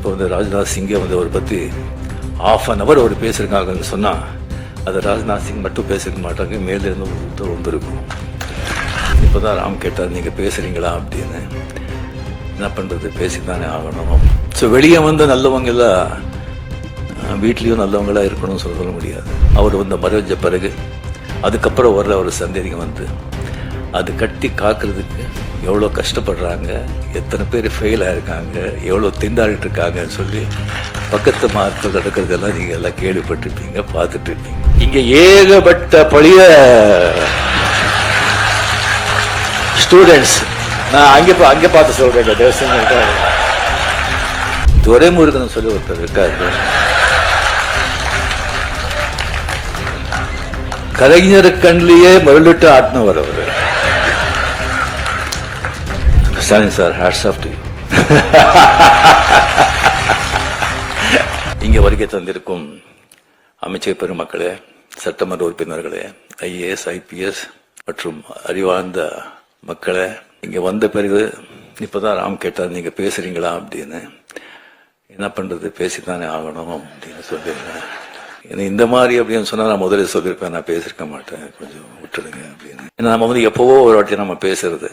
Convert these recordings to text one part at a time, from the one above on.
இப்போ வந்து ராஜ்நாத் சிங்கே வந்து அவரை பற்றி ஆஃப் அன் அவர் அவர் பேசியிருக்காங்கன்னு சொன்னால் அது ராஜ்நாத் சிங் மட்டும் பேசிருக்க மாட்டாங்க மேலேருந்து ஒரு உத்தரவு வந்திருக்கும். இப்போ தான் ராம் கேட்டார் நீங்கள் பேசுகிறீங்களா அப்படின்னு. என்ன பண்ணுறது பேசித்தானே ஆகணும். ஸோ வெளியே வந்த நல்லவங்க எல்லாம் வீட்லேயும் நல்லவங்களாக இருக்கணும்னு சொல்ல சொல்ல முடியாது. அவர் வந்து மறைஞ்ச பிறகு அதுக்கப்புறம் வர்ற ஒரு சந்தேகம் வந்து அது கட்டி காக்கிறதுக்கு எவ்வளோ கஷ்டப்படுறாங்க எத்தனை பேர் ஃபெயில் ஆயிருக்காங்க எவ்வளோ திண்டாடிட்டு இருக்காங்கன்னு சொல்லி பக்கத்து மார்க்கில் நடக்கிறதெல்லாம் நீங்கள் எல்லாம் கேள்விப்பட்டிருப்பீங்க பார்த்துட்டு இருப்பீங்க இங்கே ஏகப்பட்ட பழைய ஸ்டூடெண்ட்ஸ் நான் அங்கே பா- அங்கே பார்த்து சொல்கிறேன் தேவசம் துரைமுருகன் சொல்லி ஒருத்தர் இருக்காரு. கலைஞர் கண்ணிலேயே மருளிட்டு ஆட்டினவர் அவர். Stalin sir hats off to இங்கே வருகை தந்திருக்கும் அமைச்சர் பெருமக்களே சட்டமன்ற உறுப்பினர்களே ஐஏஎஸ் ஐபிஎஸ் மற்றும் அறிவார்ந்த மக்களே இங்கே வந்த பிறகு இப்போதான் ராம் கேட்டார் நீங்கள் பேசுறீங்களா? அப்படின்னு. என்ன பண்ணுறது பேசித்தானே ஆகணும் அப்படின்னு சொல்லியிருக்கேன் ஏன்னா இந்த மாதிரி அப்படின்னு சொன்னால் நான் முதல்ல சொல்லியிருப்பேன் நான் பேசியிருக்க மாட்டேன் கொஞ்சம் விட்டுடுங்க அப்படின்னு. ஏன்னா நம்ம வந்து எப்போவோ ஒரு வாட்டி நம்ம பேசுறது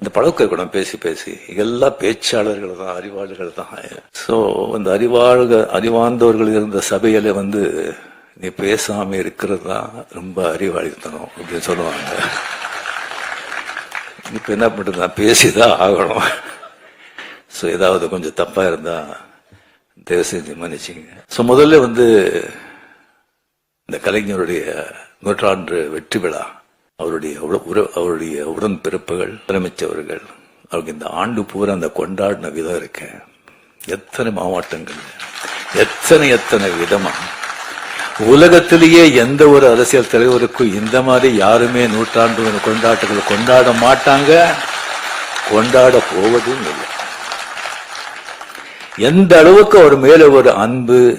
இந்த பழக்கம் இருக்கணும் பேசி பேசி. எல்லாம் பேச்சாளர்கள் தான் அறிவாளர்கள் தான். ஸோ அந்த அறிவாளக அறிவார்ந்தவர்கள் இருந்த சபையில வந்து நீ பேசாம இருக்கிறது தான் ரொம்ப அறிவாளித்தனம் அப்படின்னு சொல்லுவாங்க. இப்ப என்ன பண்ணுறது நான் பேசிதான் ஆகணும். ஸோ ஏதாவது கொஞ்சம் தப்பா இருந்தா தயவு செஞ்சு மன்னிச்சிங்க ஸோ முதல்ல வந்து இந்த கலைஞருடைய நூற்றாண்டு வெற்றி விழா. அவருடைய அவருடைய உடன் பிறப்புகள் முதலமைச்சவர்கள் அவருக்கு இந்த ஆண்டு பூரா அந்த கொண்டாடின விதம் இருக்க. எத்தனை மாவட்டங்கள் எத்தனை எத்தனை விதமா. உலகத்திலேயே எந்த ஒரு அரசியல் தலைவருக்கும் இந்த மாதிரி யாருமே நூற்றாண்டு கொண்டாட்டங்கள் கொண்டாட மாட்டாங்க. கொண்டாட போவதும் இல்லை. எந்த அளவுக்கு அவர் மேல ஒரு அன்பு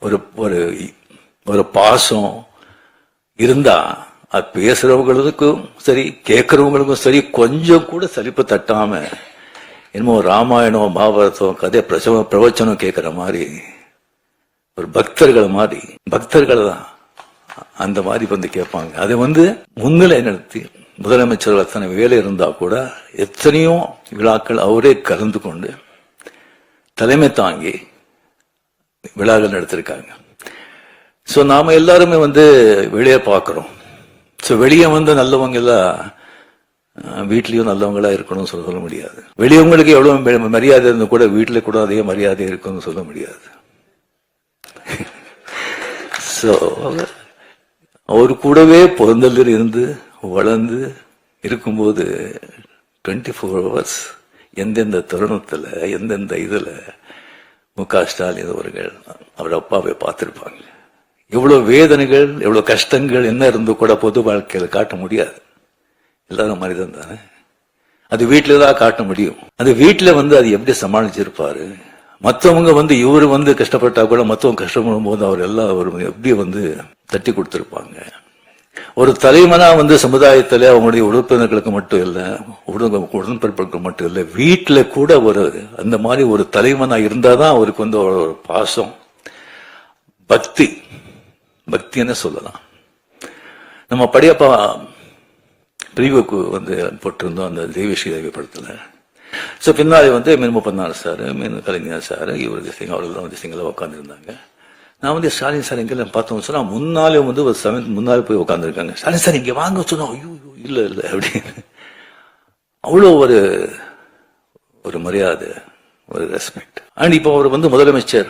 ஒரு ஒரு ஒரு பாசம் இருந்தா அது பேசுறவங்களுக்கும் சரி கேட்கறவங்களுக்கும் சரி கொஞ்சம் கூட சலிப்பு தட்டாம என்னமோ ராமாயணம் மகாபாரதம் கதை பிரசவ பிரவச்சனம் கேட்கிற மாதிரி ஒரு பக்தர்கள் மாதிரி பக்தர்கள் தான் அந்த மாதிரி வந்து கேட்பாங்க. அதை வந்து முன்னிலை நடத்தி முதலமைச்சர் அத்தனை வேலை இருந்தா கூட எத்தனையோ விழாக்கள் அவரே கலந்து கொண்டு தலைமை தாங்கி விழாக்கள் நடத்திருக்காங்க. ஸோ நாம எல்லாருமே வந்து வெளியே பார்க்குறோம். ஸோ வெளியே வந்து நல்லவங்க எல்லாம் வீட்லேயும் நல்லவங்களா இருக்கணும்னு சொல்ல சொல்ல முடியாது. வெளியவங்களுக்கு எவ்வளவு மரியாதை இருந்து கூட வீட்டில் கூட அதே மரியாதை இருக்கும்னு சொல்ல முடியாது. ஸோ அவர் கூடவே பிறந்ததில் இருந்து வளர்ந்து இருக்கும்போது டுவெண்ட்டி ஃபோர் ஹவர்ஸ் எந்தெந்த தருணத்தில் எந்தெந்த இதில் மு க ஸ்டாலின் அவர்கள் அவர் அப்பாவை பார்த்துருப்பாங்க. எவ்வளவு வேதனைகள் எவ்வளவு கஷ்டங்கள் என்ன இருந்து கூட பொது வாழ்க்கையில் காட்ட முடியாது. எல்லாரும் மனிதன் தானே? அது வீட்டில தான் காட்ட முடியும். அது வீட்டில் வந்து அது எப்படி சமாளிச்சிருப்பாரு? மற்றவங்க வந்து இவரு வந்து கஷ்டப்பட்டா கூட மற்றவங்க கஷ்டப்படும் போது அவர் எல்லாம் அவர் எப்படி வந்து தட்டி கொடுத்துருப்பாங்க? ஒரு தலைமனா வந்து சமுதாயத்தில் அவங்களுடைய உறுப்பினர்களுக்கு மட்டும் இல்லை உடன் உடன்பிறப்புகளுக்கு மட்டும் இல்லை வீட்டில் கூட ஒரு அந்த மாதிரி ஒரு தலைவனா இருந்தாதான் அவருக்கு வந்து ஒரு பாசம் பக்தி. பக்தின்னு சொல்லலாம். நம்ம படையப்பா பிரிவுக்கு வந்து போட்டிருந்தோம் அந்த தேவிஸ்ரீ தேவி ஸோ பின்னாடி வந்து மீன் முப்பநாள் சார் மீன் கலைஞர் சார் இவர் திசைங்க அவர்கள் வந்து உட்காந்துருந்தாங்க நான் வந்து ஸ்டாலின் சார் எங்கெல்லாம் பார்த்தோம். சொன்னால் முன்னாலே வந்து ஒரு செவன்த் முன்னாலே போய் உட்காந்துருக்காங்க ஸ்டாலின் சார் இங்கே வாங்க சொன்னோம் ஐயோ இல்லை இல்லை அப்படின்னு. அவ்வளோ ஒரு ஒரு மரியாதை. ஒரு ரெஸ்பெக்ட் அண்ட் இப்போ அவர் வந்து முதலமைச்சர்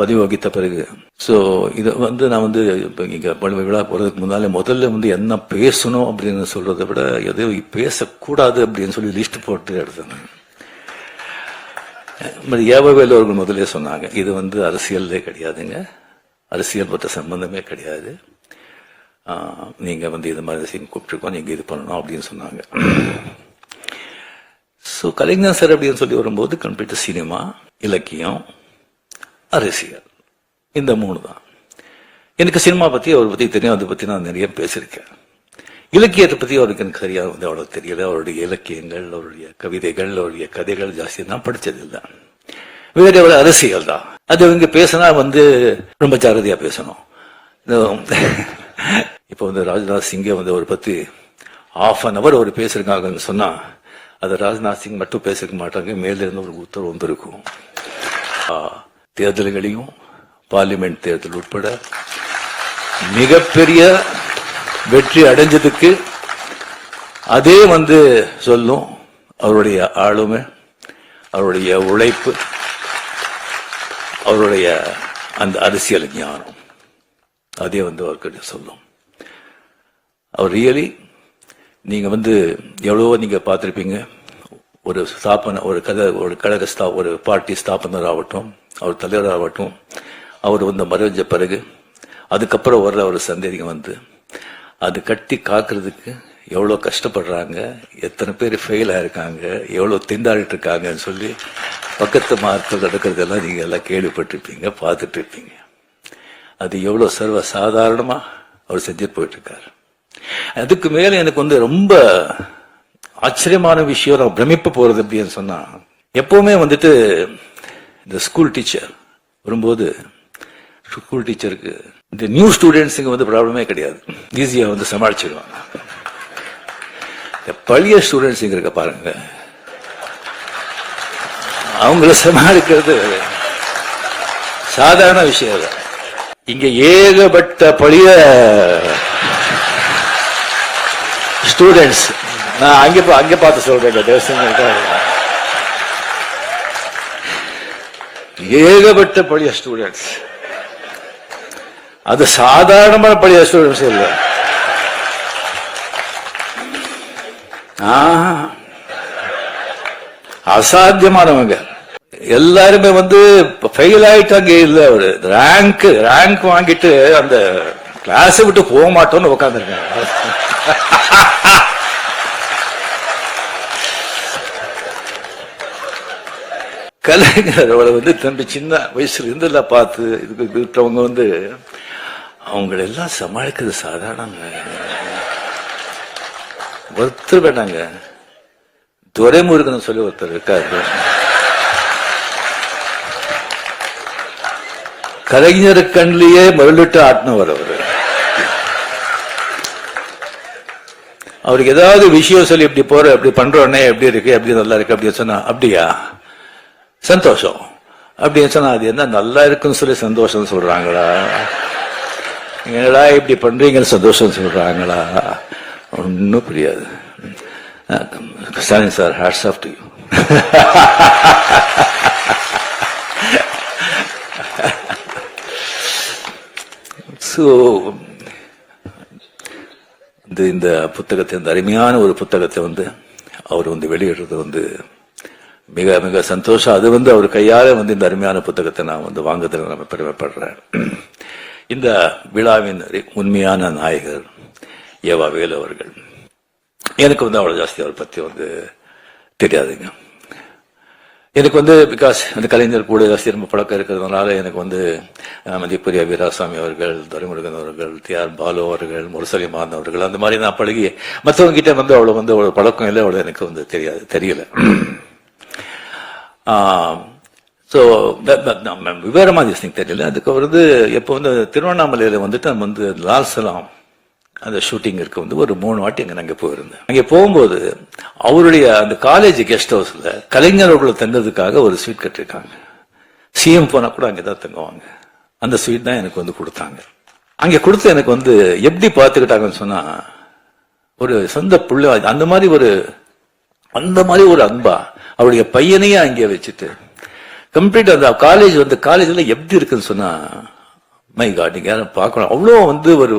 பதவி வகித்த பிறகு ஸோ இதை வந்து நான் வந்து இப்போ இங்கே பல்வேறு விழா போகிறதுக்கு முன்னாலே முதல்ல வந்து என்ன பேசணும் அப்படின்னு சொல்றதை விட எதையும் பேசக்கூடாது அப்படின்னு சொல்லி லிஸ்ட் போட்டு எடுத்தேன். ஏவவேல் அவர்கள் முதல்ல சொன்னாங்க இது வந்து அரசியல்லே கிடையாதுங்க. அரசியல் பற்ற சம்பந்தமே கிடையாது. நீங்கள் வந்து இது மாதிரி செய்ய கூப்பிட்டுருக்கோம் நீங்கள் இது பண்ணணும் அப்படின்னு சொன்னாங்க. ஸோ கலைஞர் சார் அப்படின்னு சொல்லி வரும்போது கம்ப்ளீட் சினிமா இலக்கியம் அரசியல். இந்த மூணு தான். எனக்கு சினிமா பத்தி அவரை பத்தி தெரியும் அதை பத்தி நான் நிறைய பேசியிருக்கேன். இலக்கியத்தை பத்தி அவருக்கு எனக்கு சரியாக வந்து அவ்வளோ தெரியல. அவருடைய இலக்கியங்கள் அவருடைய கவிதைகள் அவருடைய கதைகள் ஜாஸ்தி. நான் படிச்சது இல்லை வேற ஒரு அரசியல் தான். அது இவங்க பேசினா வந்து ரொம்ப ஜாகிரதையாக பேசணும். இப்போ வந்து ராஜ்நாத் சிங்கை வந்து அவரை பத்தி ஆஃப் அன் அவர் அவர் பேசிருக்காங்கன்னு சொன்னால் அது ராஜ்நாத் சிங் மட்டும் பேசிக்க மாட்டாங்க. மேலிருந்து ஒரு உத்தரவு வந்திருக்கும். தேர்தல்களையும் பார்லிமெண்ட் தேர்தல் உட்பட மிகப்பெரிய வெற்றி அடைஞ்சதுக்கு அதே வந்து சொல்லும் அவருடைய ஆளுமை அவருடைய உழைப்பு அவருடைய அந்த அரசியல் ஞானம். அதே வந்து அவர்கிட்ட சொல்லும். அவர் ரியலி நீங்கள் வந்து எவ்வளவோ நீங்கள் பார்த்துருப்பீங்க. ஒரு ஸ்தாபன ஒரு கதை ஒரு கழக ஸ்தா ஒரு பார்ட்டி ஸ்தாபனர் ஆகட்டும் அவர் தலைவர் ஆகட்டும் அவர் வந்து மறைஞ்ச பிறகு அதுக்கப்புறம் வர்ற ஒரு சந்ததிங்க வந்து அது கட்டி காக்கிறதுக்கு எவ்வளோ கஷ்டப்படுறாங்க எத்தனை பேர் ஃபெயில் ஆயிருக்காங்க எவ்வளோ திண்டாடிட்டு இருக்காங்கன்னு சொல்லி பக்கத்து மார்க்கள் நடக்கிறதெல்லாம் நீங்கள் எல்லாம் கேள்விப்பட்டிருப்பீங்க பார்த்துட்டு இருப்பீங்க. அது எவ்வளோ சர்வ சாதாரணமாக அவர் செஞ்சுட்டு போயிட்டு இருக்காரு. அதுக்கு மேல எனக்கு வந்து ரொம்ப ஆச்சரியமான விஷயம் நான் பிரமிப்பு போறது அப்படின்னு சொன்னா எப்பவுமே வந்துட்டு இந்த ஸ்கூல் டீச்சர் வரும்போது ஸ்கூல் டீச்சருக்கு இந்த நியூ ஸ்டூடெண்ட்ஸுக்கு வந்து ப்ராப்ளமே கிடையாது. ஈஸியா வந்து சமாளிச்சிடுவாங்க. இந்த பழைய ஸ்டூடெண்ட்ஸ் இருக்க பாருங்க. அவங்கள சமாளிக்கிறது சாதாரண விஷயம் இங்க ஏகப்பட்ட பழைய ஸ்டூடெண்ட்ஸ் நான் அங்கே அங்கே பார்த்து சொல்றேன் தேவசங்க ஏகப்பட்ட பழைய ஸ்டூடெண்ட்ஸ் அது சாதாரணமான பழைய ஸ்டூடெண்ட்ஸ் இல்ல அசாத்தியமானவங்க எல்லாருமே வந்து ஃபெயில் ஆயிட்டாங்க இல்லை ஒரு ரேங்க் ரேங்க் வாங்கிட்டு அந்த கிளாஸை விட்டு போக மாட்டோம்னு உட்காந்துருக்காங்க கலைஞர் வந்து தம்பி சின்ன வயசுல இருந்து பார்த்து இதுக்கு இருக்கிறவங்க வந்து அவங்களெல்லாம் சமாளிக்கிறது சாதாரணங்க. ஒருத்தர் வேண்டாங்க துரைமுருகன் சொல்லி ஒருத்தர் இருக்காரு. கலைஞர் கண்லேயே மருளிட்டு ஆட்டினவர் அவரு. அவருக்கு ஏதாவது விஷயம் சொல்லி இப்படி போற இப்படி பண்றோன்னே எப்படி இருக்கு எப்படி நல்லா இருக்கு அப்படின்னு சொன்னா அப்படியா? சந்தோஷம். அப்படின்னு சொன்னா அது என்ன நல்லா இருக்குன்னு சொல்லி சந்தோஷம் சொல்றாங்களா? என்னடா இப்படி பண்றீங்கன்னு சந்தோஷம் சொல்றாங்களா? ஒன்னும் புரியாது. Stalin sir hats off to you so இந்த இந்த புத்தகத்தை இந்த அருமையான ஒரு புத்தகத்தை வந்து அவர் வந்து வெளியிடுறது வந்து மிக மிக சந்தோஷம். அது வந்து அவர் கையால வந்து இந்த அருமையான புத்தகத்தை நான் வந்து வாங்குறதுல நான் பெருமைப்படுறேன். இந்த விழாவின் உண்மையான நாயகர் ஏவா வேலு அவர்கள். எனக்கு வந்து அவ்வளோ ஜாஸ்தி அவரை பற்றி வந்து தெரியாதுங்க. எனக்கு வந்து பிகாஸ் அந்த கலைஞர் கூட ஜாஸ்தி ரொம்ப பழக்கம் இருக்கிறதுனால எனக்கு வந்து அஹ், மதிப்புரிய வீராசாமி அவர்கள் துரைமுருகன் அவர்கள் டி ஆர் பாலு அவர்கள் முரசலிமான் அவர்கள் அந்த மாதிரி நான் பழகி மற்றவங்க கிட்ட வந்து அவ்வளோ வந்து அவ்வளோ பழக்கம் இல்லை அவ்வளோ எனக்கு வந்து தெரியாது தெரியல. ஸோ விவரமா திஸ் தெரியல. அதுக்கு வந்து எப்போ வந்து திருவண்ணாமலையில் வந்துட்டு நம்ம வந்து லால் சலாம் அந்த ஷூட்டிங் இருக்க வந்து ஒரு மூணு வாட்டி அங்கே அங்கே போயிருந்தேன். அங்கே போகும்போது அவருடைய அந்த காலேஜ் கெஸ்ட் ஹவுஸில் கலைஞர்கள் தங்குறதுக்காக ஒரு ஸ்வீட் கட்டிருக்காங்க சிஎம் போனால் கூட அங்கே தான் தங்குவாங்க. அந்த ஸ்வீட் தான் எனக்கு வந்து கொடுத்தாங்க. அங்கே கொடுத்து எனக்கு வந்து எப்படி பார்த்துக்கிட்டாங்கன்னு சொன்னால் ஒரு சொந்த பிள்ளை அந்த மாதிரி ஒரு அந்த மாதிரி ஒரு அன்பா அவருடைய பையனையே அங்கே வச்சுட்டு கம்ப்ளீட் அந்த காலேஜ் வந்து காலேஜ்ல எப்படி இருக்குன்னு சொன்னா மை காட் நீங்க யாரும் பார்க்கணும். அவ்வளோ வந்து ஒரு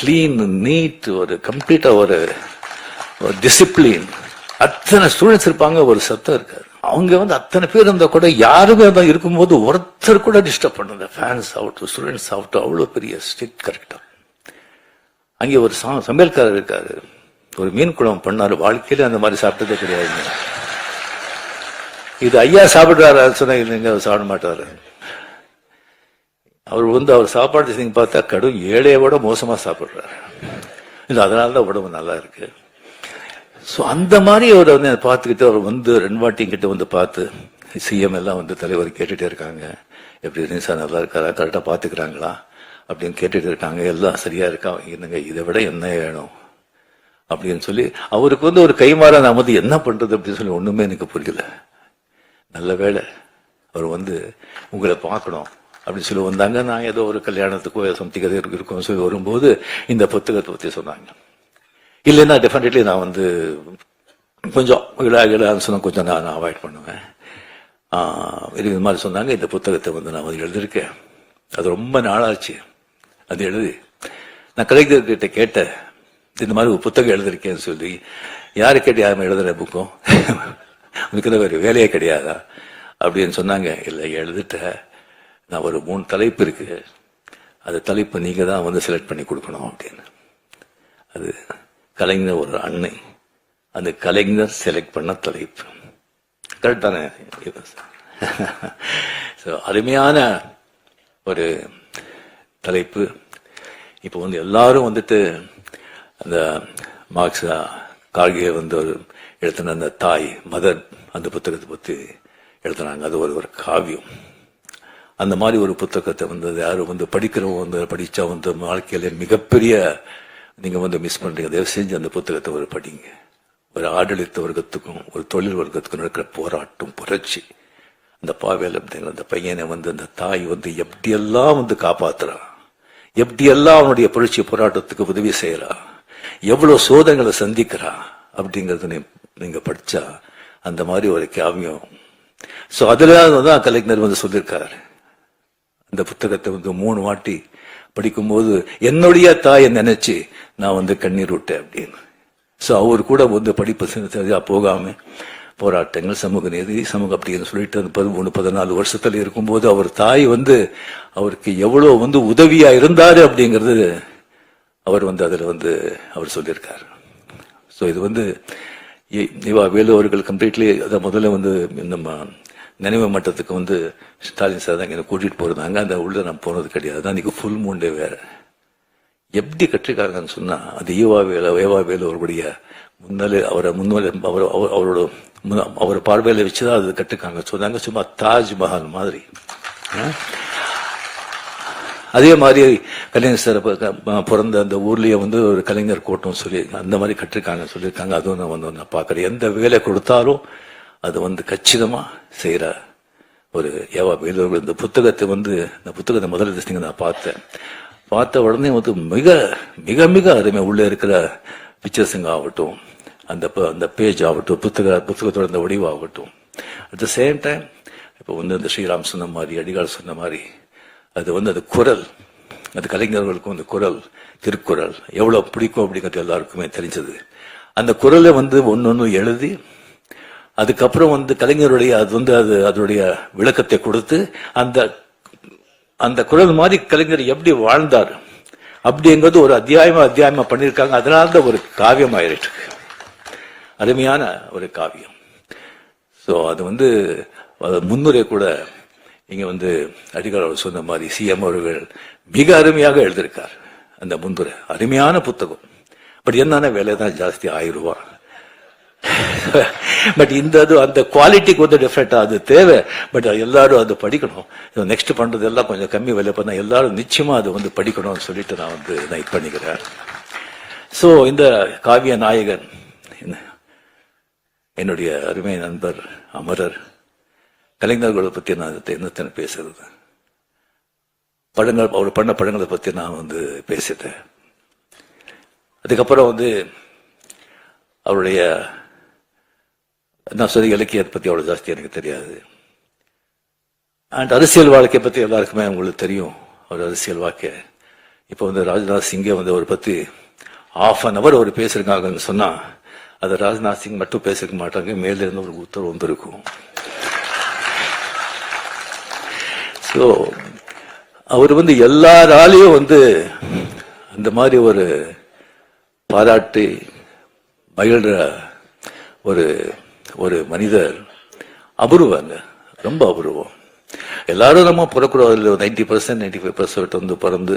கிளீன் நீட் ஒரு கம்ப்ளீட்டா ஒரு ஒரு டிசிப்ளின் அத்தனை ஸ்டூடெண்ட்ஸ் இருப்பாங்க ஒரு சத்தம் இருக்காது. அவங்க வந்து அத்தனை பேர் இருந்தா கூட யாருமே தான் இருக்கும்போது ஒருத்தர் கூட டிஸ்டர்ப் பண்ணல ஃபேன்ஸ் ஆகட்டும் ஸ்டூடெண்ட்ஸ் ஆகட்டும் அவ்வளோ பெரிய ஸ்ட்ரிக்ட் கரெக்டாக அங்கே ஒரு சமையல்காரர் இருக்காரு. ஒரு மீன் குழம்பு பண்ணாரு. வாழ்க்கையில அந்த மாதிரி சாப்பிட்டதே கிடையாது. இது ஐயா சாப்பிடுறாரு சொன்னா இல்லைங்க அவர் சாப்பிட மாட்டாரு. அவர் வந்து அவர் சாப்பாடு செஞ்சு பார்த்தா கடும் ஏழையை விட மோசமா சாப்பிடுறாரு. இல்ல அதனால தான் உடம்பு நல்லா இருக்கு. ஸோ அந்த மாதிரி அவர் வந்து பார்த்துக்கிட்டு அவர் வந்து ரெண்டு வாட்டியும் கிட்ட வந்து பார்த்து சிஎம் எல்லாம் வந்து தலைவர் கேட்டுட்டே இருக்காங்க. எப்படி நிசா சார் நல்லா இருக்காரா? கரெக்டாக பார்த்துக்கிறாங்களா? அப்படின்னு கேட்டுட்டு இருக்காங்க. எல்லாம் சரியா இருக்கா? என்னங்க இதை விட என்ன வேணும்? அப்படின்னு சொல்லி அவருக்கு வந்து ஒரு கைமாறான நான் வந்து என்ன பண்றது அப்படின்னு சொல்லி ஒண்ணுமே எனக்கு புரியல. நல்ல வேளை அவர் வந்து உங்களை பார்க்கணும் அப்படின்னு சொல்லி வந்தாங்க. நான் ஏதோ ஒரு கல்யாணத்துக்கோ சம்திங் அது இருக்கும் சொல்லி வரும்போது இந்த புத்தகத்தை பற்றி சொன்னாங்க. இல்லைன்னா டெஃபினெட்லி நான் வந்து கொஞ்சம் இழா இழான்னு கொஞ்சம் நான் அவாய்ட் பண்ணுவேன். இது மாதிரி சொன்னாங்க. இந்த புத்தகத்தை வந்து நான் வந்து எழுதியிருக்கேன். அது ரொம்ப நாளாச்சு. அது எழுதி நான் கலைஞர் கேட்டேன். இந்த மாதிரி ஒரு புத்தகம் எழுதியிருக்கேன்னு சொல்லி. யாரு கேட்டு யாருமே எழுதுற புக்கும்? உனக்கு தான் வேறு வேலையே கிடையாதா? அப்படின்னு சொன்னாங்க. இல்லை எழுதிட்ட. நான் ஒரு மூணு தலைப்பு இருக்கு. அந்த தலைப்பு நீங்க தான் வந்து செலக்ட் பண்ணி கொடுக்கணும் அப்படின்னு. அது கலைஞர் ஒரு அன்னை. அந்த கலைஞர் செலக்ட் பண்ண தலைப்பு. கரெக்ட் தானே? ஸோ அருமையான ஒரு தலைப்பு. இப்போ வந்து எல்லாரும் வந்துட்டு அந்த மார்க்ஸா கார்கே வந்து ஒரு எழுத்தின அந்த தாய் மதர் அந்த புத்தகத்தை பற்றி எழுத்துனாங்க அது ஒரு ஒரு காவியம். அந்த மாதிரி ஒரு புத்தகத்தை வந்து யாரும் வந்து படிக்கிறவங்க வந்து படித்தா வந்து வாழ்க்கையில மிகப்பெரிய நீங்கள் வந்து மிஸ் பண்ணுறீங்க தயவு செஞ்சு அந்த புத்தகத்தை ஒரு படிங்க. ஒரு ஆடளித்த வர்க்கத்துக்கும் ஒரு தொழில் வர்க்கத்துக்கும் நடக்கிற போராட்டம் புரட்சி. அந்த பாவேல் அப்படிங்கிற அந்த பையனை வந்து அந்த தாய் வந்து எப்படியெல்லாம் வந்து காப்பாத்துறா? எப்படியெல்லாம் அவனுடைய புரட்சி போராட்டத்துக்கு உதவி செய்யறா? எவ்வளோ சோதனைகளை சந்திக்கிறான் அப்படிங்கிறது நீங்க படிச்சா அந்த மாதிரி ஒரு காவியம். சோ அதில் தான் கலைஞர் வந்து சொல்லியிருக்காரு. அந்த புத்தகத்தை வந்து மூணு வாட்டி படிக்கும்போது என்னுடைய தாயை நினைச்சு நான் வந்து கண்ணீர் விட்டேன் அப்படின்னு. சோ அவர் கூட வந்து படிப்பு சரி- போகாம போராட்டங்கள் சமூக நீதி சமூக அப்படின்னு சொல்லிட்டு அந்த பதிமூணு பதினாலு வருஷத்துல இருக்கும்போது அவர் தாய் வந்து அவருக்கு எவ்வளவு வந்து உதவியா இருந்தாரு அப்படிங்கிறது அவர் வந்து அதுல வந்து அவர் சொல்லியிருக்காரு. ஸோ இது வந்து இவா வேலு அவர்கள் கம்ப்ளீட்லி அதை முதல்ல வந்து நம்ம நினைவு மட்டத்துக்கு வந்து ஸ்டாலின் சார் தான் என்னை கூட்டிட்டு போயிருந்தாங்க அந்த உள்ள நான் போனது கிடையாது. தான் இன்னைக்கு ஃபுல் மூண்டே வேற. எப்படி கற்றுக்காரங்கன்னு சொன்னா அது ஈவா வேலு ஏவா வேலு அவருடைய முன்னாலே அவரை முன்னாலே அவர் அவரோட மு- அவர் பார்வையில வச்சுதான் அது கற்றுக்காங்க சொன்னாங்க சும்மா தாஜ்மஹால் மாதிரி. ஆ? அதே மாதிரி கலைஞர் சார் பிறந்த அந்த ஊர்லயே வந்து ஒரு கலைஞர் கூட்டம் சொல்லி அந்த மாதிரி கட்டிருக்காங்க சொல்லியிருக்காங்க. அதுவும் நான் வந்து நான் பார்க்குறேன் எந்த வேலை கொடுத்தாலும் அது வந்து கச்சிதமாக செய்கிற ஒரு ஏவா இந்த புத்தகத்தை வந்து இந்த புத்தகத்தை முதல்ல திசைங்க நான் பார்த்தேன். பார்த்த உடனே வந்து மிக மிக மிக அருமை. உள்ளே இருக்கிற பிக்சர்ஸுங்க ஆகட்டும் அந்த ப- அந்த பேஜ் ஆகட்டும் புத்தக புத்தகத்தோட அந்த வடிவாகட்டும். அட் த சேம் டைம் இப்போ வந்து அந்த ஸ்ரீராம் சொன்ன மாதிரி அடிகால் சொன்ன மாதிரி அது வந்து அது குரல். அது கலைஞர்களுக்கும் அந்த குரல் திருக்குறள். எவ்வளோ பிடிக்கும் அப்படிங்கிறது எல்லாருக்குமே தெரிஞ்சது. அந்த குரலை வந்து ஒன்று எழுதி அதுக்கப்புறம் வந்து கலைஞருடைய அது வந்து அது அதனுடைய விளக்கத்தை கொடுத்து அந்த அந்த குரல் மாதிரி கலைஞர் எப்படி வாழ்ந்தார் அப்படிங்கிறது ஒரு அத்தியாயமா அத்தியாயமா பண்ணியிருக்காங்க. அதனால தான் ஒரு காவியம் ஆயிருக்கு அருமையான ஒரு காவியம். ஸோ அது வந்து முன்னுரை கூட இங்கே வந்து அடிகள் அவர் சொன்ன மாதிரி சிஎம் அவர்கள் மிக அருமையாக எழுதியிருக்கார். அந்த முன்புற அருமையான புத்தகம். பட் என்னன்னா விலை தான் ஜாஸ்தி ஆயிரம் பட் இந்த இது அந்த குவாலிட்டிக்கு வந்து டிஃப்ரெண்ட் அது தேவை. பட் எல்லாரும் அது படிக்கணும். நெக்ஸ்ட் பண்றது எல்லாம் கொஞ்சம் கம்மி விலை பண்ணா எல்லாரும் நிச்சயமா அது வந்து படிக்கணும்னு சொல்லிட்டு நான் வந்து நான் இது பண்ணிக்கிறேன். ஸோ இந்த காவிய நாயகன் என்ன- என்னுடைய அருமை நண்பர் அமரர் கலைஞர்களை பத்தி நான் என்னத்தனை பேசுறது? படங்கள் அவர் பண்ண படங்களை பத்தி நான் வந்து பேசிட்டேன். அதுக்கப்புறம் வந்து அவருடைய நான் சொல்லி இலக்கியத்தை பத்தி அவ்வளவு ஜாஸ்தி எனக்கு தெரியாது. அண்ட் அரசியல் வாழ்க்கையை பத்தி எல்லாருக்குமே அவங்களுக்கு தெரியும் அவர் அரசியல் வாழ்க்கை. இப்போ வந்து ராஜ்நாத் சிங்கை வந்து அவரை பத்தி ஆஃப் அன் அவர் அவர் பேசியிருக்காங்கன்னு சொன்னா அது ராஜ்நாத் சிங் மட்டும் பேசிருக்க மாட்டாங்க மேல இருந்து ஒரு உத்தரவு வந்திருக்கும். ஸோ அவர் வந்து எல்லாராலையும் வந்து அந்த மாதிரி ஒரு பாராட்டி மகிழ்ற ஒரு ஒரு மனிதர் அபூர்வங்க. ரொம்ப அபூர்வம். எல்லாரும் நம்ம பிறக்கூடாது ninety percent ninety five percent வந்து பிறந்து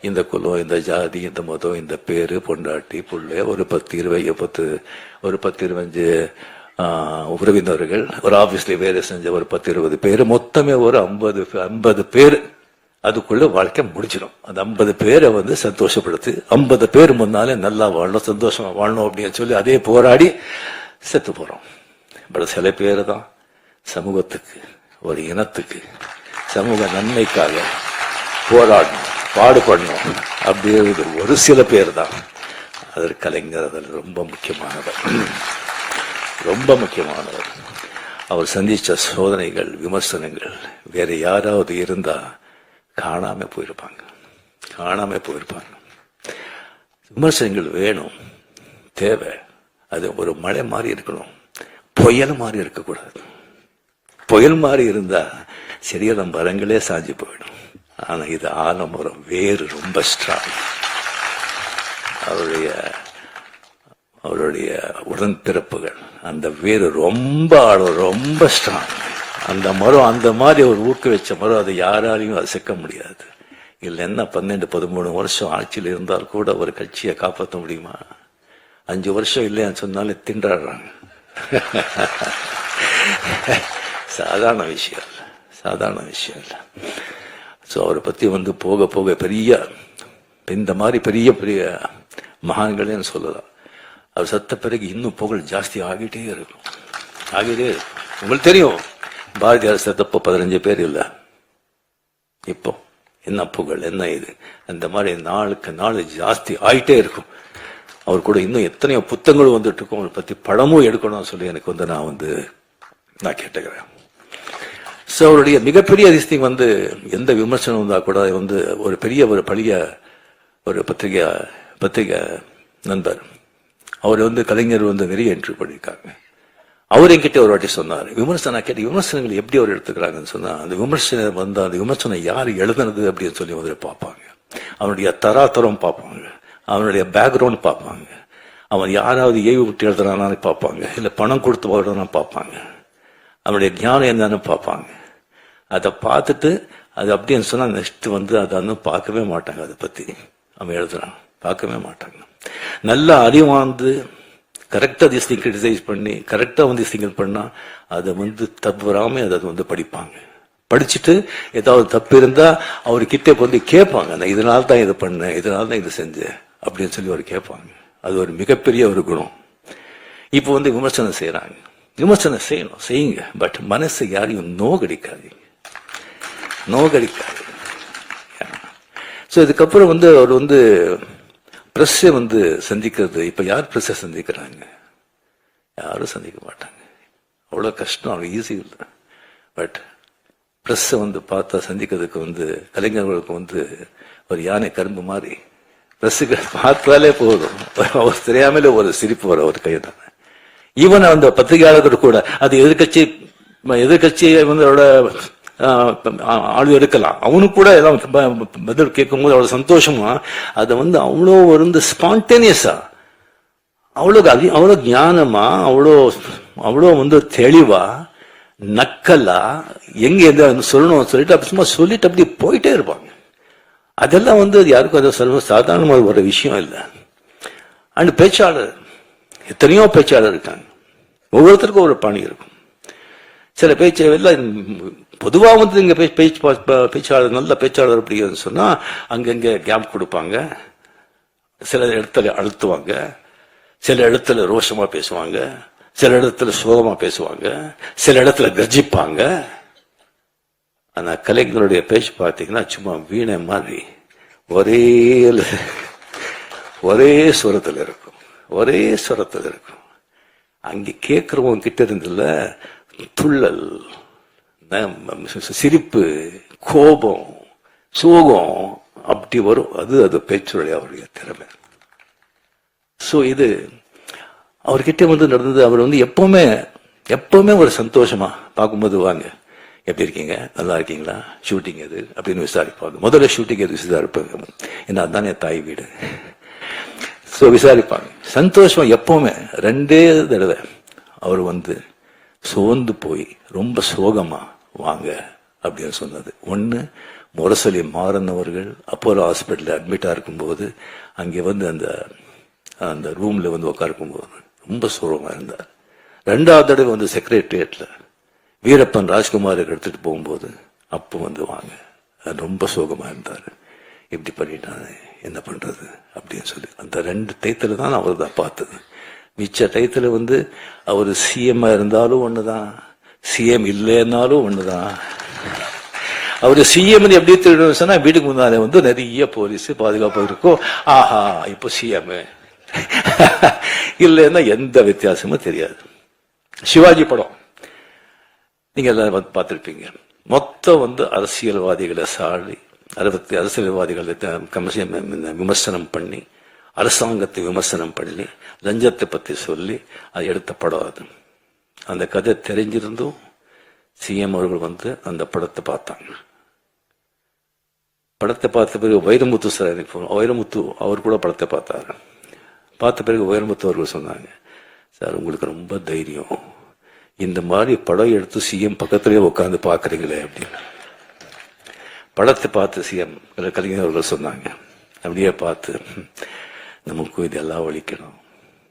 இந்த குலம் இந்த ஜாதி இந்த மதம் இந்த பேரு பொண்டாட்டி புள்ள ஒரு பத்து இருபது பத்து ஒரு பத்து இருபஞ்சு உறவினர்கள் ஒரு ஆபீஸ்ல வேலை செஞ்ச ஒரு பத்து இருபது பேர் மொத்தமே ஒரு ஐம்பது ஐம்பது பேர். அதுக்குள்ள வாழ்க்கை முடிச்சிடும் அந்த ஐம்பது பேரை வந்து சந்தோஷப்படுத்து ஐம்பது பேர் முன்னாலே நல்லா வாழணும் சந்தோஷமா வாழணும் அப்படின்னு சொல்லி அதே போராடி செத்து போறோம். பட் சில பேர் தான் சமூகத்துக்கு ஒரு இனத்துக்கு சமூக நன்மைக்காக போராடணும் பாடுபடணும் அப்படிங்கிறது ஒரு சில பேர் தான். அதற்கு கலைஞர் அதில் ரொம்ப முக்கியமானவர். ரொம்ப முக்கியமானவர் அவர் சந்திச்ச சோதனைகள் விமர்சனங்கள் வேற யாராவது இருந்தா காணாம போயிருப்பாங்க. காணாம போயிருப்பாங்க. விமர்சனங்கள் வேணும். தேவை. அது ஒரு மழை மாதிரி இருக்கணும். புயல் மாதிரி இருக்கக்கூடாது. புயல் மாதிரி இருந்தா சரியான மரங்களே சாஞ்சு போயிடும். ஆனா இது ஆலமரம் வேறு ரொம்ப ஸ்ட்ராங் அவருடைய அவருடைய உடன்பிறப்புகள் அந்த வேறு ரொம்ப ரொம்ப ஸ்ட்ராங் அந்த மரம் அந்த மாதிரி அவர் ஊக்க வச்ச மரம் அதை யாராலையும் அசைக்க முடியாது. இல்லை என்ன பன்னெண்டு பதிமூணு வருஷம் ஆட்சியில் இருந்தால் கூட ஒரு கட்சியை காப்பாற்ற முடியுமா? அஞ்சு வருஷம் இல்லையான்னு சொன்னாலே திண்டாடுறாங்க. சாதாரண விஷயம் இல்லை. சாதாரண விஷயம் இல்லை. ஸோ அவரை பற்றி வந்து போக போக பெரிய இந்த மாதிரி பெரிய பெரிய மகான்களேன்னு சொல்லலாம். அவர் சத்த பிறகு இன்னும் புகழ் ஜாஸ்தி ஆகிட்டே இருக்கும். ஆகிட்டே இருக்கும். உங்களுக்கு தெரியும் பாரதியார் செத்தப்போ பதினஞ்சு பேர் இல்லை. இப்போ என்ன புகழ் என்ன இது? அந்த மாதிரி நாளுக்கு நாள் ஜாஸ்தி ஆகிட்டே இருக்கும். அவர் கூட இன்னும் எத்தனையோ புத்தகங்கள் வந்துட்டு இருக்கும். அவரை பத்தி படமும் எடுக்கணும்னு சொல்லி எனக்கு வந்து நான் வந்து நான் கேட்டுக்கிறேன். ஸோ அவருடைய மிகப்பெரிய அதிசயம் வந்து எந்த விமர்சனம் இருந்தால் கூட வந்து ஒரு பெரிய ஒரு பழைய ஒரு பத்திரிகை பத்திரிகை நண்பர் அவர் வந்து கலைஞர் வந்து நிறைய என்ட்ரி பண்ணியிருக்காங்க. அவர் என்கிட்ட ஒரு வாட்டி சொன்னார் விமர்சனம் நான் கேட்ட விமர்சனங்கள் எப்படி அவர் எடுத்துக்கிறாங்கன்னு சொன்னா அந்த விமர்சனம் வந்து அந்த விமர்சனம் யார் எழுதுனது அப்படின்னு சொல்லி முதல்ல பார்ப்பாங்க. அவனுடைய தராதரம் பார்ப்பாங்க. அவனுடைய பேக்ரவுண்ட் பார்ப்பாங்க. அவன் யாராவது ஏவி விட்டு எழுதுறானான்னு பார்ப்பாங்க. இல்லை பணம் கொடுத்து வாழ்றான்னு பார்ப்பாங்க. அவனுடைய ஞானம் என்னன்னு பார்ப்பாங்க. அதை பார்த்துட்டு அது அப்படின்னு சொன்னால் நெக்ஸ்ட் வந்து அதை பார்க்கவே மாட்டாங்க. அதை பற்றி அவன் எழுதுறான். பார்க்கவே மாட்டாங்க. நல்ல அறிவாந்து கரெக்டா திஸ் திங் கிரிட்டிசைஸ் பண்ணி கரெக்டா வந்து சிங்கிள் பண்ணா அதை வந்து தவறாமல் அதை வந்து படிப்பாங்க. படிச்சுட்டு ஏதாவது தப்பு இருந்தா அவர்கிட்ட வந்து கேட்பாங்க. நான் இதனால தான் இதை பண்ணேன் இதனால தான் இதை செஞ்சேன் அப்படின்னு சொல்லி அவர் கேட்பாங்க. அது ஒரு மிகப்பெரிய ஒரு குணம். இப்போ வந்து விமர்சனம் செய்யறாங்க விமர்சனம் செய்யணும் செய்யுங்க. பட் மனசு யாரையும் நோகடிக்காதீங்க. நோகடிக்காது ஸோ இதுக்கப்புறம் வந்து அவர் வந்து ப்ரெஸ்ஸை வந்து சந்திக்கிறது இப்போ யார் பிரஸ்ஸை சந்திக்கிறாங்க? யாரும் சந்திக்க மாட்டாங்க. அவ்வளோ கஷ்டம் அவ்வளோ ஈஸி இல்லை. பட் ப்ரெஸ்ஸை வந்து பார்த்தா சந்திக்கிறதுக்கு வந்து கலைஞர்களுக்கு வந்து ஒரு யானை கரும்பு மாதிரி. ப்ரெஸ்ஸுக்கு பார்த்தாலே போதும். அவர் தெரியாமலே ஒரு சிரிப்பு வர ஒரு கையை தான் ஈவன் அந்த பத்திரிகையாளர்கள் கூட அது எதிர்கட்சி எதிர்கட்சியை வந்து அவரோட ஆள் எடுக்கலாம். அவனுக்கு கூட ஏதாவது பதில் கேட்கும்போது அவ்வளோ சந்தோஷமா அதை வந்து அவ்வளோ வந்து ஸ்பான்டேனியஸா அவ்வளோ அதி அவ்வளோ ஞானமா அவ்வளோ அவ்வளோ வந்து தெளிவா நக்கலா எங்க எந்த சொல்லணும்னு சொல்லிட்டு அப்படி சும்மா சொல்லிட்டு அப்படி போயிட்டே இருப்பாங்க. அதெல்லாம் வந்து யாருக்கும் அதை சொல்ல சாதாரணமாக ஒரு விஷயம் இல்லை. அண்ட் பேச்சாளர் எத்தனையோ பேச்சாளர் இருக்காங்க. ஒவ்வொருத்தருக்கும் ஒரு பாணி இருக்கும். சில பேச்சு எல்லாம் பொதுவாக வந்து இங்கே பேச்சு பேச்சு பா- பேச்சாளர் நல்ல பேச்சாளர் அப்படின்னு சொன்னால் அங்கங்கே கேப் கொடுப்பாங்க. சில இடத்துல அழுத்துவாங்க. சில இடத்துல ரோஷமாக பேசுவாங்க. சில இடத்துல சோகமாக பேசுவாங்க. சில இடத்துல கர்ஜிப்பாங்க. ஆனால் கலைஞருடைய பேச்சு பார்த்தீங்கன்னா சும்மா வீணை மாதிரி. ஒரே ஒரே சுரத்தில் இருக்கும். ஒரே சுரத்தில் இருக்கும். அங்கே கேட்குறவங்க கிட்ட இருந்துல துள்ளல். சிரிப்பு கோபம் சோகம் அப்படி வரும். அது அது பேச்சுடைய அவருடைய திறமை. ஸோ இது அவர்கிட்ட வந்து நடந்தது. அவர் வந்து எப்பவுமே எப்பவுமே ஒரு சந்தோஷமா பார்க்கும்போது வாங்க எப்படி இருக்கீங்க? நல்லா இருக்கீங்களா? ஷூட்டிங் எது? அப்படின்னு விசாரிப்பாங்க. முதல்ல ஷூட்டிங் எது விசாரிப்பாங்க? ஏன்னா அதான் என் தாய் வீடு. ஸோ விசாரிப்பாங்க. சந்தோஷம் எப்பவுமே ரெண்டே தடவை அவர் வந்து சோர்ந்து போய் ரொம்ப சோகமா வாங்க அப்படின்னு சொன்னது. ஒன்று முரசொலி மாறன் அவர்கள் அப்போலோ ஹாஸ்பிட்டலில் அட்மிட்டாக இருக்கும்போது அங்கே வந்து அந்த அந்த ரூமில் வந்து உட்காருக்கும்போது ரொம்ப சோகமா இருந்தார். ரெண்டாவது தடவை வந்து செக்ரட்டரியேட்ல வீரப்பன் ராஜ்குமாருக்கு எடுத்துகிட்டு போகும்போது அப்போ வந்து வாங்க. ரொம்ப சோகமாக இருந்தார். இப்படி பண்ணிட்டாங்க என்ன பண்ணுறது அப்படின்னு சொல்லி. அந்த ரெண்டு டயத்துல தான் அவர் தான் பார்த்தது. மிச்ச டயத்துல வந்து அவர் சிஎம்மாக இருந்தாலும் ஒன்று தான் சிஎம் இல்லைன்னாலும் ஒண்ணுதான். அவர் சிஎம் எப்படி திருடணும் சொன்னா வீட்டுக்கு முன்னாலே வந்து நிறைய போலீஸ் பாதுகாப்பு இருக்கும் ஆஹா இப்போ சிஎம் இல்லைன்னா எந்த வித்தியாசமும் தெரியாது. சிவாஜி படம். நீங்க எல்லாரும் வந்து பார்த்திருப்பீங்க. மொத்தம் வந்து அரசியல்வாதிகளை சாடி அறுபத்தி அரசியல்வாதிகளை த- விமர்சனம் பண்ணி அரசாங்கத்தை விமர்சனம் பண்ணி லஞ்சத்தை பத்தி சொல்லி அது எடுத்த படம் அது. அந்த கதை தெரிஞ்சிருந்தும் சிஎம் அவர்கள் வந்து அந்த படத்தை பார்த்தாங்க. படத்தை பார்த்த பிறகு வைரமுத்து சார் எனக்கு வைரமுத்து அவர் கூட படத்தை பார்த்தாரு. பார்த்த பிறகு வைரமுத்து அவர்கள் சொன்னாங்க சார் உங்களுக்கு ரொம்ப தைரியம். இந்த மாதிரி படம் எடுத்து சிஎம் பக்கத்துலேயே உட்காந்து பார்க்குறீங்களே அப்படின்னு. படத்தை பார்த்து சிஎம் கலைஞர் அவர்கள் சொன்னாங்க அப்படியே பார்த்து நமக்கும் இதெல்லாம் ஒழிக்கணும்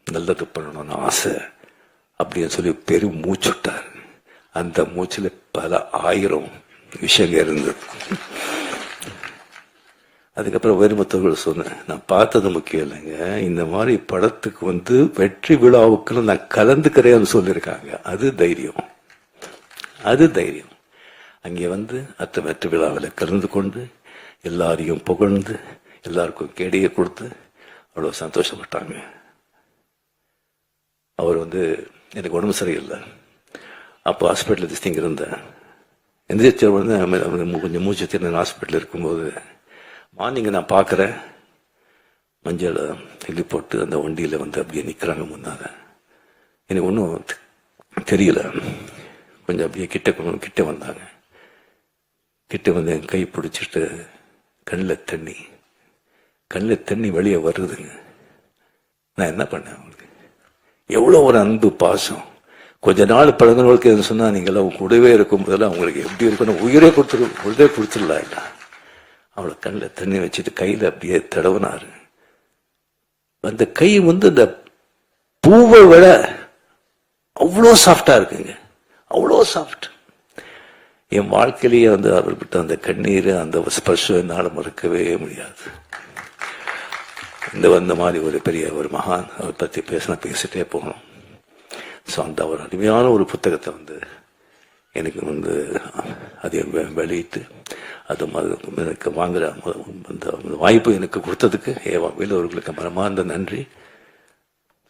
நல்லது பண்ணணும்னு ஆசை. அப்படின்னு சொல்லி பெரும் மூச்சுட்டார் அந்த மூச்சில் பல ஆயிரம் விஷயங்கள் இருந்தது. அதுக்கப்புறம் வேறுமத்தவர்கள் சொன்னேன் நான் பார்த்தது முக்கியம் இல்லைங்க. இந்த மாதிரி படத்துக்கு வந்து வெற்றி விழாவுக்கு நான் கலந்துக்கிறேன்னு சொல்லியிருக்காங்க. அது தைரியம். அது தைரியம். அங்கே வந்து அத்த வெற்றி விழாவில் கலந்து கொண்டு எல்லாரையும் புகழ்ந்து எல்லாருக்கும் கேடியை கொடுத்து அவ்வளோ சந்தோஷப்பட்டாங்க. அவர் வந்து எனக்கு உடம்பு சரியில்லை. அப்போ ஹாஸ்பிட்டலில் திஸ்திங் இருந்தேன். எந்திரிச்ச உடனே கொஞ்சம் மூச்சு திறன் ஹாஸ்பிட்டல் இருக்கும்போது மார்னிங் நான் பார்க்குறேன். மஞ்சள் எள்ளி போட்டு அந்த வண்டியில் வந்து அப்படியே நிற்கிறாங்க முன்னால. எனக்கு ஒன்றும் தெரியல. கொஞ்சம் அப்படியே கிட்ட கிட்ட வந்தாங்க. கிட்ட வந்து என் கை பிடிச்சிட்டு கண்ணில் தண்ணி. கண்ணில் தண்ணி வெளியே வருதுங்க. நான் என்ன பண்ணேன் அவங்களுக்கு எவ்வளோ ஒரு அன்பு பாசம். கொஞ்ச நாள் பழகினவர்களுக்கு எது சொன்னால் நீங்களாம் கூடவே இருக்கும் போதெல்லாம் அவங்களுக்கு எப்படி இருக்கணும் உயிரே கொடுத்துரு உயிரே கொடுத்துடலாம் இல்லை. அவளை கண்ணில் தண்ணி வச்சுட்டு கையில் அப்படியே தடவினாரு. அந்த கை வந்து இந்த பூவை விட அவ்வளோ சாஃப்டாக இருக்குங்க. அவ்வளோ சாஃப்ட் என் வாழ்க்கையிலேயே வந்து அவர்கிட்ட அந்த கண்ணீர் அந்த ஸ்பர்ஷம் என்னால் மறக்கவே முடியாது. இந்த வந்த மாதிரி ஒரு பெரிய ஒரு மகான் அதை பற்றி பேசினா பேசிட்டே போகணும். ஸோ அந்த ஒரு அருமையான ஒரு புத்தகத்தை வந்து எனக்கு வந்து அதை வெளியிட்டு அது எனக்கு வாங்குற அந்த வாய்ப்பு எனக்கு கொடுத்ததுக்கு ஏவா வேலூர்களுக்கு மனமார்ந்த நன்றி.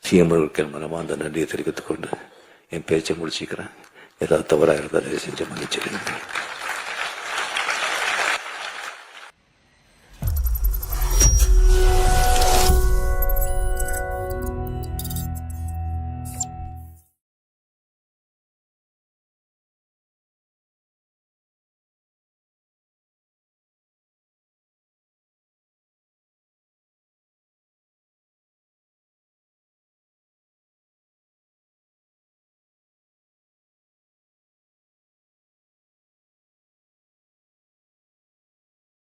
சிஎம் அவர்களுக்கு மனமார்ந்த நன்றியை தெரிவித்துக்கொண்டு என் பேச்சை முடிச்சுக்கிறேன். ஏதாவது தவறாக இருந்தால் செஞ்சு மன்னிச்சிருக்கேன்